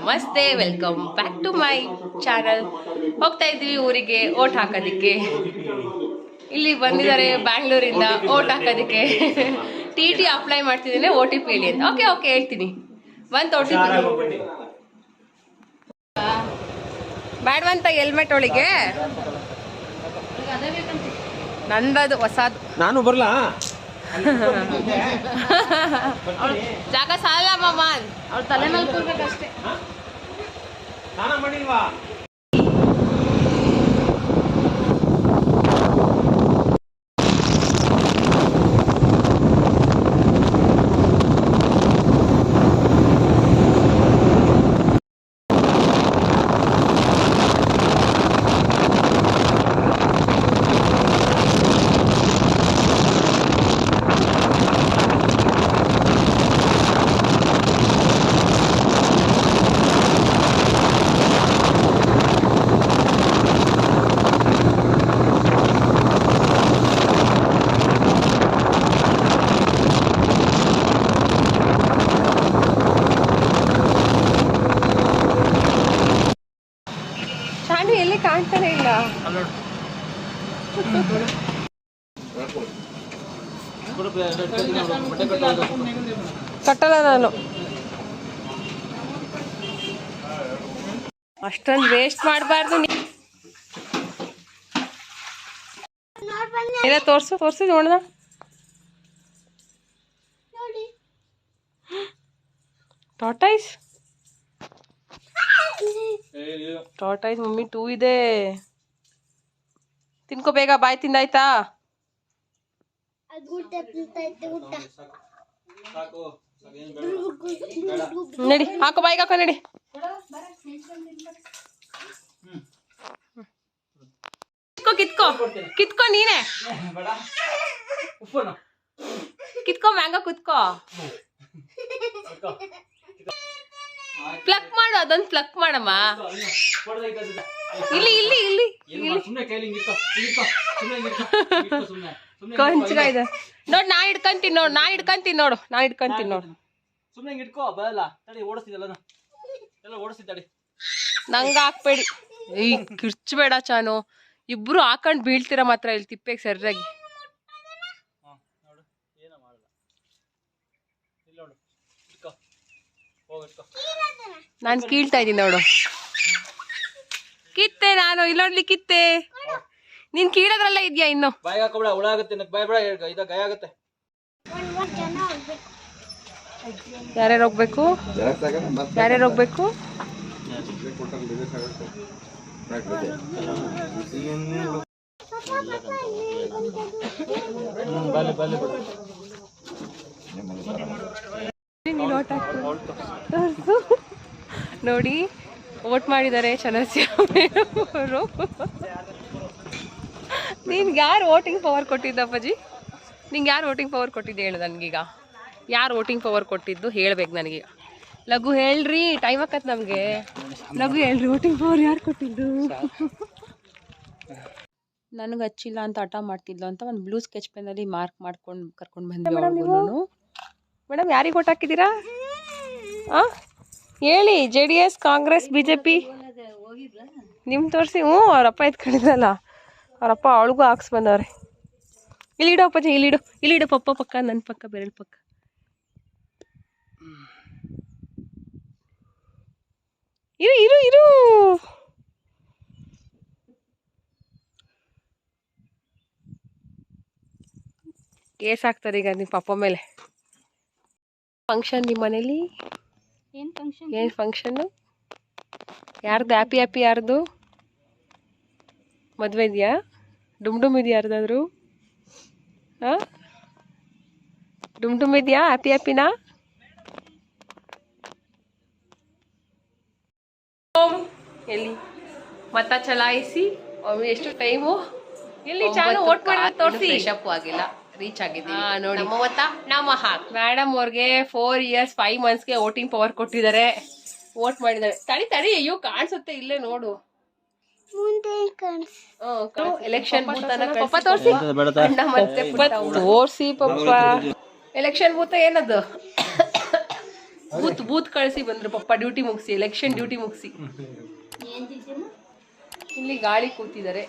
ನಮಸ್ತೆ welcome back to my channel ಹೋಗ್ತಾ ಇದ್ವಿ ಊರಿಗೆ ಓಟ್ ಹಾಕೋದಿಕ್ಕೆ. ಇಲ್ಲಿ ಬಂದಿದ್ದಾರೆ ಬ್ಯಾಂಗ್ಳೂರಿಂದ ಓಟ್ ಹಾಕೋದಿಕ್ಕೆ. ಟಿ ಟಿ ಅಪ್ಲೈ ಮಾಡ್ತಿದ್ದೀನಿ ಓ ಟಿ ಪಿ ಹೇಳಿ ಅಂತ. ಓಕೆ ಓಕೆ ಹೇಳ್ತೀನಿ. ಬಂತು ಓ ಟಿ ಪಿ ಬ್ಯಾಡ್ವಂತ ಹೆಲ್ಮೆಟ್ ಒಳಗೆ. ನಂದದು ಹೊಸದು. ನಾನು ಬರ್ಲಾ? ಜಾಗ ಸಾಲ ಮಾಮ. ಅವ್ರ ತಲೆ ಮೇಲೆ ಕೂರ್ಬೇಕಷ್ಟೇ. ಸ್ನಾನ ಮಾಡಿಲ್ವಾ ಶಾಂಡು ಎಲ್ಲಿ ಕಾಣ್ತಾನೆ ಇಲ್ಲ. ಕಟ್ಟಲ್ಲ ನಾನು. ಅಷ್ಟೊಂದು ವೇಸ್ಟ್ ಮಾಡಬಾರ್ದು ಎಲ್ಲ ತೋರ್ಸು ತೋರ್ಸು ನೋಡ್ದ? ಟಾಟೈಸ್ ಟಾಟೈಸ್ ಮಮ್ಮಿ ಟೂ ಇದೆ ತಿನ್ಕೋ ಬೇಗ ಬಾಯ್ ತಿಂದಾಯ್ತಾ ನಡಿ ಹಾಕೋ ಬಾಯ್ಗೆ ಹಾಕೋ ನಡಿ ಕಿತ್ಕೋ ಕಿತ್ಕೋ ಕಿತ್ಕೋ ನೀನೆ ಕಿತ್ಕೋ ಮ್ಯಾಂಗೋ ಕುತ್ಕೋ ಪ್ಲಕ್ ಮಾಡು ಅದೊಂದು ಪ್ಲಕ್ ಮಾಡಮ್ಮ. ಇಲ್ಲಿ ಇಲ್ಲಿ ಇಲ್ಲಿ. ಕೊಂಚ ಇದೆ. ನೋಡ್ ನಾ ಇಡ್ಕಂತೀನಿ ನೋಡು ನಾ ಇಡ್ಕಂತೀನಿ ನೋಡು ನಾ ಇಡ್ಕಂತೀನಿ ನೋಡು. ಸುಮ್ಮನೆ ಇಟ್ಕೋ ಬರಲ್ಲ. ತಡಿ ಓಡಿಸ್ತಿದ್ದಲ್ಲ ಎಲ್ಲ ಓಡಿಸ್ತಿದ್ದಾಡಿ ನಂಗ ಹಾಕ್ಬೇಡಿ. ಈ ಕಿರ್ಚ್ಬೇಡ ಚಾನು. ಇಬ್ರು ಹಾಕೊಂಡ್ ಬೀಳ್ತೀರ ಮಾತ್ರ ಇಲ್ಲಿ ತಿಪ್ಪೆಗೆ ಸರಿಯಾಗಿ ಹಾಂ ನೋಡು ಏನೋ ಮಾಡಲ್ಲ ಇಲ್ಲಿ ನೋಡು ಇಟ್ಕೋ ಹೋಗಿ ಇಟ್ಕೋ ನಾನು ಕೀಳ್ತಾ ಇದ್ದೀನಿ ನೋಡು. ಕಿತ್ತೆ ನಾನು ಇಲ್ಲೋಡ್ಲಿ ಕಿತ್ತೆ. ನೀನ್ ಕೀಳೋದ್ರಲ್ಲ ಇದ್ಯಾ ಇನ್ನು? ಬಾಯಿಗೆ ಹಾಕೋಬೇಡ ಹುಳ ಆಗುತ್ತೆ ಬಾಯ್ ಬೇಡ ಗಾಯ ಆಗುತ್ತೆ. ಯಾರ್ಯಾರು ಹೋಗ್ಬೇಕು? ಯಾರ್ಯಾರು ಹೋಗ್ಬೇಕು? ಬಲ್ಲಿ ಬಲ್ಲಿ ಓಟ್ ತೋರ್ಸು. ನೋಡಿ ಓಟ್ ಮಾಡಿದ್ದಾರೆ ಚನಸ್ಯ ಅವರು. ನಿನ್ಗೆ ಯಾರು ವೋಟಿಂಗ್ ಪವರ್ ಕೊಟ್ಟಿದ್ದಪ್ಪಾಜಿ ನಿಂಗೆ ಯಾರು ವೋಟಿಂಗ್ ಪವರ್ ಕೊಟ್ಟಿದ್ದೆ ಹೇಳು ನನಗೀಗ. ಯಾರು ವೋಟಿಂಗ್ ಪವರ್ ಕೊಟ್ಟಿದ್ದು ಹೇಳ್ಬೇಕು ನನಗೀಗ. ಲಘು ಹೇಳ್ರಿ ಟೈಮ್ ಆಕತ್ ನಮಗೆ. ಲಘು ಹೇಳ್ರಿ ವೋಟಿಂಗ್ ಪವರ್ ಯಾರು ಕೊಟ್ಟಿದ್ದು? ನನಗೆ ಹಚ್ಚಿಲ್ಲ ಅಂತ ಹಠ ಮಾಡ್ತಿದ್ಲು ಅಂತ ಒಂದು ಬ್ಲೂ ಸ್ಕೆಚ್ ಪೆನ್ನಲ್ಲಿ ಮಾರ್ಕ್ ಮಾಡ್ಕೊಂಡು ಕರ್ಕೊಂಡು ಬಂದ್ವಿ ಮೇಡಮ್, ಯಾರಿಗೆ ಓಟ್ ಹಾಕಿದ್ದೀರಾ? ಹಾ ಹೇಳಿ J D S Congress B J P ನಿಮ್ಮ ತೋರಿಸಿ ಹ್ಞೂ ಅವರಪ್ಪ ಎತ್ಕೊಂಡಿದ್ರಲ್ಲ ಅವರಪ್ಪ ಅವಳಿಗೂ ಹಾಕ್ಸ್ ಬಂದವ್ರೆ. ಇಲ್ಲಿಡು ಅಪ್ಪಾಜಿ ಇಲ್ಲಿಡು ಇಲ್ಲಿಡು ಪಪ್ಪ ಪಕ್ಕ ನನ್ನ ಪಕ್ಕ ಬೆರಳು ಪಕ್ಕ. ಇರು ಇರು ಇರು. ಕೇಸ್ ಹಾಕ್ತಾರೆ ಈಗ ನಿಮ್ಮ ಪಪ್ಪ ಮೇಲೆ. ಫಂಕ್ಷನ್ ನಿಮ್ಮ ಮನೇಲಿ? ಏನು ಫಂಕ್ಷನ್ ಏನು ಫಂಕ್ಷನ್ನು ಯಾರ್ದು ಹ್ಯಾಪಿ ಹ್ಯಾಪಿ ಯಾರ್ದು? ಮದುವೆ ಇದೆಯಾ? ಡುಮ್ ಡುಮ್ ಇದೆಯಾ ಯಾರ್ದಾದ್ರು? ಹಾಂ? ಡುಮ್ ಡುಮ್ ಇದೆಯಾ? ಹ್ಯಾಪಿ ಹ್ಯಾಪಿನಾ ಎಲ್ಲಿ? ಮತ ಚಲಾಯಿಸಿ. ಒಮ್ಮೆ ಎಷ್ಟು ಟೈಮು ಎಲ್ಲಿ? ಚಾನು ಓಟ್ ಮಾಡಿ ತೋರಿಸಿ. ಶಪ್ಪು ಆಗಿಲ್ಲ. ರೀಚ್ ಆಗಿದ್ದೀವಿ. ನೋಡಿ. ಹಾಕ್. ಮೇಡಮ್ ಅವ್ರಿಗೆ ಫೋರ್ ಇಯರ್ಸ್ ಫೈವ್ ಮಂತ್ಸ್ಗೆ ವೋಟಿಂಗ್ ಪವರ್ ಕೊಟ್ಟಿದ್ದಾರೆ. ವೋಟ್ ಮಾಡಿದ್ದಾರೆ. ತಡಿ ತಡಿ ಅಯ್ಯೋ ಕಾಣಿಸುತ್ತೆ ಇಲ್ಲೇ ನೋಡು. ಎಲೆಕ್ಷನ್ ಪಪ್ಪ ತೋರಿಸಿ ಅಣ್ಣ ಮತ್ತೆ ತೋರಿಸಿ ಪಪ್ಪ. ಎಲೆಕ್ಷನ್ ಬೂತ ಏನದು? ಬೂತ್ ಬೂತ್ ಕಳಿಸಿ ಬಂದ್ರು ಪಪ್ಪ. ಡ್ಯೂಟಿ ಮುಗಿಸಿ ಎಲೆಕ್ಷನ್ ಡ್ಯೂಟಿ ಮುಗಿಸಿ. ಇಲ್ಲಿ ಗಾಳಿ ಕೂತಿದ್ದಾರೆ.